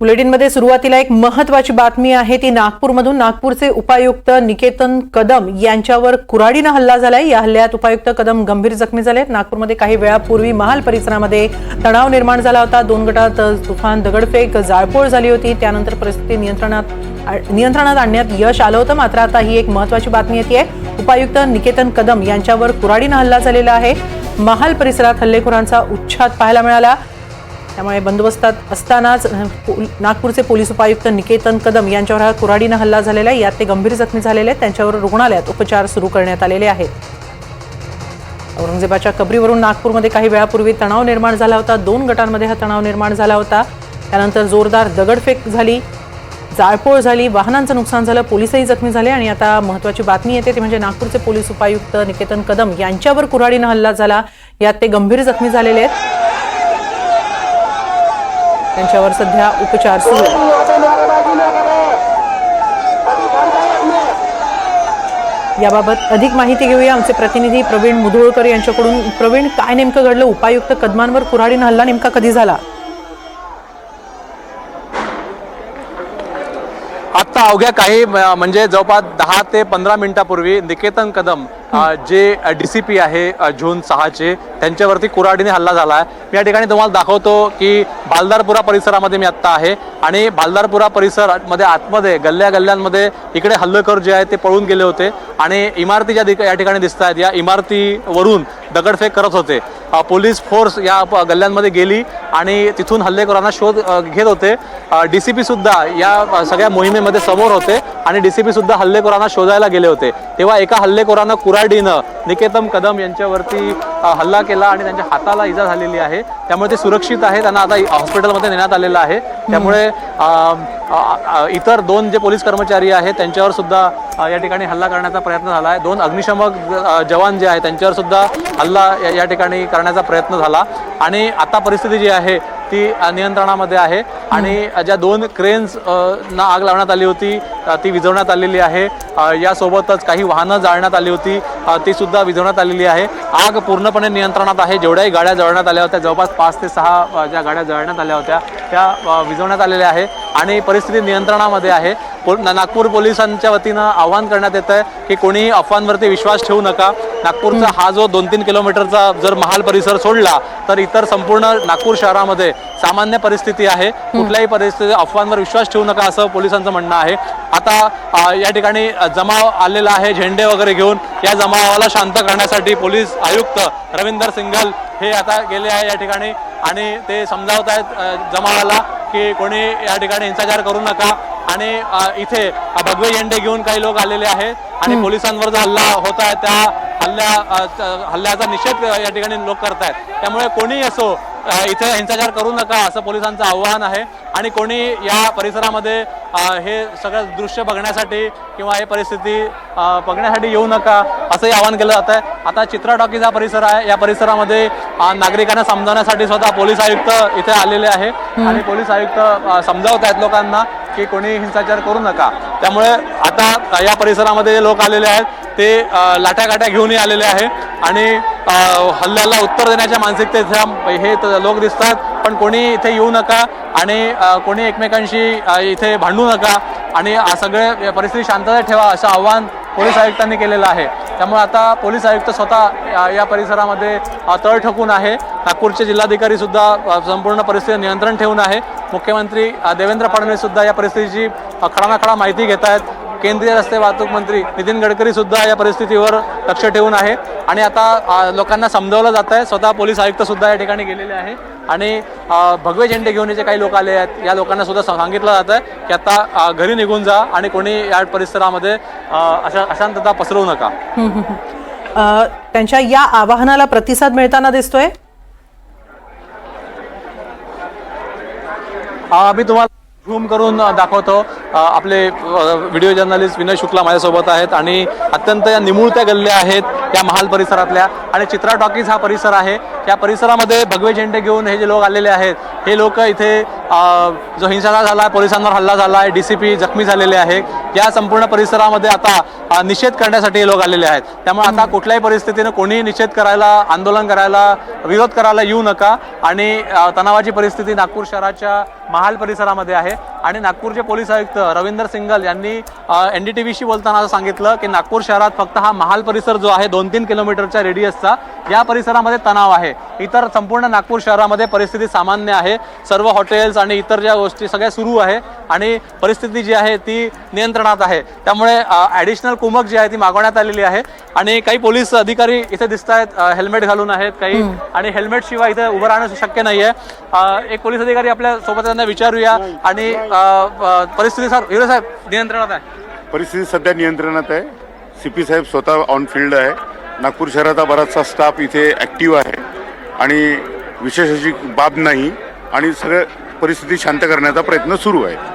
बुलेटिनमध्ये सुरुवातीला एक महत्वाची बातमी आहे ती नागपूरमधून नागपूरचे उपायुक्त निकेतन कदम यांच्यावर कुऱ्हाडीनं हल्ला झालाय. या हल्ल्यात उपायुक्त कदम गंभीर जखमी झाले नागपूरमध्ये काही वेळापूर्वी महाल परिसरामध्ये तणाव निर्माण झाला होता. दोन गटात तुफान दगडफेक जाळपोळ झाली होती. त्यानंतर परिस्थिती नियंत्रणात आ- नियंत्रणात आणण्यात यश आलं होतं. मात्र आता ही एक महत्वाची बातमी येते. उपायुक्त निकेतन कदम यांच्यावर कुराडीनं हल्ला झालेला आहे. महाल परिसरात हल्लेखोरांचा उच्छाद पाहायला मिळाला. त्यामुळे बंदोबस्तात असतानाच नागपूरचे पोलीस उपायुक्त निकेतन कदम यांच्यावर हा कुऱ्हाडीनं हल्ला झालेला आहे. यात ते गंभीर जखमी झालेले आहेत. त्यांच्यावर रुग्णालयात उपचार सुरू करण्यात आलेले आहेत. औरंगजेबाच्या कबरीवरून नागपूरमध्ये काही वेळापूर्वी तणाव निर्माण झाला होता. दोन गटांमध्ये हा तणाव निर्माण झाला होता. त्यानंतर जोरदार दगडफेक झाली जाळपोळ झाली वाहनांचं नुकसान झालं पोलीसही जखमी झाले आणि आता महत्वाची बातमी येते ती म्हणजे नागपूरचे पोलीस उपायुक्त निकेतन कदम यांच्यावर कुऱ्हाडीनं हल्ला झाला. यात ते गंभीर जखमी झालेले आहेत. त्यांच्यावर सध्या उपचार सुरू याबाबत अधिक माहिती घेऊया आमचे प्रतिनिधी प्रवीण मुधोळकर यांच्याकडून. प्रवीण काय नेमकं घडलं? उपायुक्त कदमांवर कुऱ्हाडीनं हल्ला नेमका कधी झाला? आत्ता अवघ्या काही म्हणजे जवळपास दहा ते पंधरा मिनिटापूर्वी निकेतन कदम जे डी सी पी आहे झोन सहाचे त्यांच्यावरती कुऱ्हाडीने हल्ला झाला आहे. मी या ठिकाणी तुम्हाला दाखवतो की बालदारपुरा परिसरामध्ये मी आत्ता आहे आणि बालदारपुरा परिसरामध्ये आतमध्ये गल्ल्या गल्ल्यांमध्ये इकडे हल्लेकर जे आहे ते पळून गेले होते आणि इमारती ज्या या ठिकाणी दिसत आहेत या इमारतीवरून दगडफेक करत होते. पोलीस फोर्स या गल्ल्यांमध्ये गेली आणि तिथून हल्लेकरांना शोध घेत होते. डी सी पी सुद्धा या सगळ्या मोहिमेमध्ये समोर होते. आणि डी सी पी सुद्धा हल्लेखोरांना शोधायला गेले होते. तेव्हा एका हल्लेखोरानं कुराडीनं निकेतम कदम यांच्यावरती हल्ला केला आणि त्यांच्या हाताला इजा झालेली आहे. त्यामुळे ते सुरक्षित आहे त्यांना आता हॉस्पिटलमध्ये नेण्यात आलेलं आहे. त्यामुळे इतर दोन जे पोलीस कर्मचारी आहेत त्यांच्यावर सुद्धा या ठिकाणी हल्ला करण्याचा प्रयत्न झाला आहे. दोन अग्निशमक जवान जे आहेत त्यांच्यावर सुद्धा हल्ला या ठिकाणी करण्याचा प्रयत्न झाला. आणि आता परिस्थिती जी आहे ती नियंत्रणामध्ये आहे. आणि ज्या दोन क्रेन्स ना आग लावण्यात आली होती ती विझवण्यात आलेली आहे. यासोबतच काही वाहनं जाळण्यात आली होती ती सुद्धा विझवण्यात आलेली आहे. आग पूर्णपणे नियंत्रणात आहे. जेवढ्याही गाड्या जळण्यात आल्या होत्या जवळपास पाच ते सहा ज्या गाड्या जळण्यात आल्या होत्या त्या विझवण्यात आलेल्या आहे. आणि परिस्थिती नियंत्रणामध्ये आहे. पोल- ना- नागपूर पोलिसांच्या वतीनं आवाहन करण्यात येत आहे की कोणीही अफवांवरती विश्वास ठेवू नका. नागपूरचा हा जो दोन तीन किलोमीटरचा जर महाल परिसर सोडला तर इतर संपूर्ण नागपूर शहरामध्ये सामान्य परिस्थिती आहे. कुठल्याही परिस्थिती अफवांवर विश्वास ठेवू नका असं पोलिसांचं म्हणणं आहे. आता या ठिकाणी जमाव आलेला आहे झेंडे वगैरे घेऊन. या जमावाला शांत करण्यासाठी पोलीस आयुक्त रविंदर सिंघल हे आता गेले आहे या ठिकाणी. आणि ते समजावत आहेत जमावाला की कोणी या ठिकाणी हिंसाचार करू नका. आणि इथे भगवे झेंडे घेऊन काही लोक आलेले आहेत आणि पोलिसांवर जो हल्ला होत आहे त्या हल्ल्या हल्ल्याचा निषेध या ठिकाणी लोक करतायत. त्यामुळे कोणी असो इथे हिंसाचार करू नका असं पोलिसांचं आव्हान आहे. आणि कोणी या परिसरामध्ये हे सगळं दृश्य बघण्यासाठी किंवा हे परिस्थिती बघण्यासाठी येऊ नका असंही आवाहन केलं जात आहे. आता चित्रा टॉकीज हा परिसर आहे. या परिसरामध्ये नागरिकांना समजावण्यासाठी स्वतः पोलीस आयुक्त इथे आलेले आहे. आणि पोलीस आयुक्त समजावत आहेत लोकांना. की कोणी हिंसाचार करू नका. त्यामुळे आता या परिसरामध्ये जे लोक आलेले आहेत ते अ, घेऊनही आलेले आहे आणि हल्ल्याला उत्तर देण्याच्या मानसिकतेच्या हे लोक दिसतात पण कोणी इथे येऊ नका आणि कोणी एकमेकांशी इथे भांडू नका आणि सगळे परिस्थिती शांतता ठेवा असं आव्हान पोलीस आयुक्तांनी केलेलं आहे. त्यामुळे आता पोलीस आयुक्त स्वतः या- परिसरामध्ये तळ ठोकून आहे नागपूरचे जिल्हाधिकारी सुद्धा संपूर्ण परिस्थिती नियंत्रण ठेवून आहे. मुख्यमंत्री देवेंद्र फडणवीस सुद्धा या परिस्थितीची खडानाखडा माहिती घेत आहेत. केंद्रीय रस्ते वाहतूक मंत्री नितीन गडकरी सुद्धा या परिस्थितीवर लक्ष ठेवून आहे. आणि आता लोकांना समजावलं जात आहे. स्वतः पोलीस आयुक्त सुद्धा या ठिकाणी गेलेले आहे. आणि भगवे झेंडे घेऊन जे काही लोक आले आहेत या लोकांना सुद्धा सांगितलं जात आहे की आता घरी निघून जा आणि कोणी या परिसरामध्ये अशा अशांतता पसरवू नका. त्यांच्या या आवाहनाला प्रतिसाद मिळताना दिसतोय? आम्ही मी तुम्हाला झूम करून दाखवतो. आपले व्हिडिओ जर्नलिस्ट विनय शुक्ला माझ्यासोबत आहेत आणि अत्यंत या निमुळत्या गल्ल्या आहेत या महाल परिसरातल्या. आणि चित्रा टॉकीज हा परिसर आहे. या परिसरामध्ये भगवे झेंडे घेऊन हे जे लोक आलेले आहेत हे लोक इथे जो हिंसाचार झाला आहे पोलिसांवर हल्ला झाला आहे डी सी पी जखमी झालेले आहे या संपूर्ण परिसरामध्ये आता निषेध करण्यासाठी लोक आलेले आहेत. त्यामुळे आता कुठल्याही परिस्थितीनं कोणीही निषेध करायला आंदोलन करायला विरोध करायला येऊ नका. आणि तणावाची परिस्थिती नागपूर शहराच्या महाल परिसरामध्ये आहे. आणि नागपूरचे पोलीस आयुक्त रवींदर सिंगल यांनी एन डी टी व्हीशी बोलताना असं सांगितलं की नागपूर शहरात फक्त हा महाल परिसर जो आहे दोन तीन किलोमीटरच्या रेडियसचा या परिसरामध्ये तणाव आहे. इतर संपूर्ण नागपूर शहरामध्ये परिस्थिती सामान्य आहे. सर्व हॉटेल्स आणि इतर ज्या गोष्टी सगळ्या सुरू आहे आणि परिस्थिती जी आहे ती नियंत्रणात आहे. त्यामुळे ॲडिशनल कुमक जी आहे ती मागवण्यात आलेली आहे. आणि काही पोलीस अधिकारी इथे दिसत आहेत हेल्मेट घालून आहेत काही आणि हेल्मेट शिवाय इथे उभं राहणं शक्य नाही आहे एक पोलीस अधिकारी आपल्यासोबत त्यांना विचारूया. आणि परिस्थिती सर हिरो साहेब नियंत्रणात आहे. परिस्थिती सध्या नियंत्रणात आहे. सी पी साहेब स्वतः ऑन फील्ड आहे. नागपूर शहराचा बराचसा स्टाफ इथे ॲक्टिव्ह आहे. आणि विशेष अशी बाब नाही. आणि सगळं परिस्थिती शांत करण्याचा प्रयत्न सुरू आहे.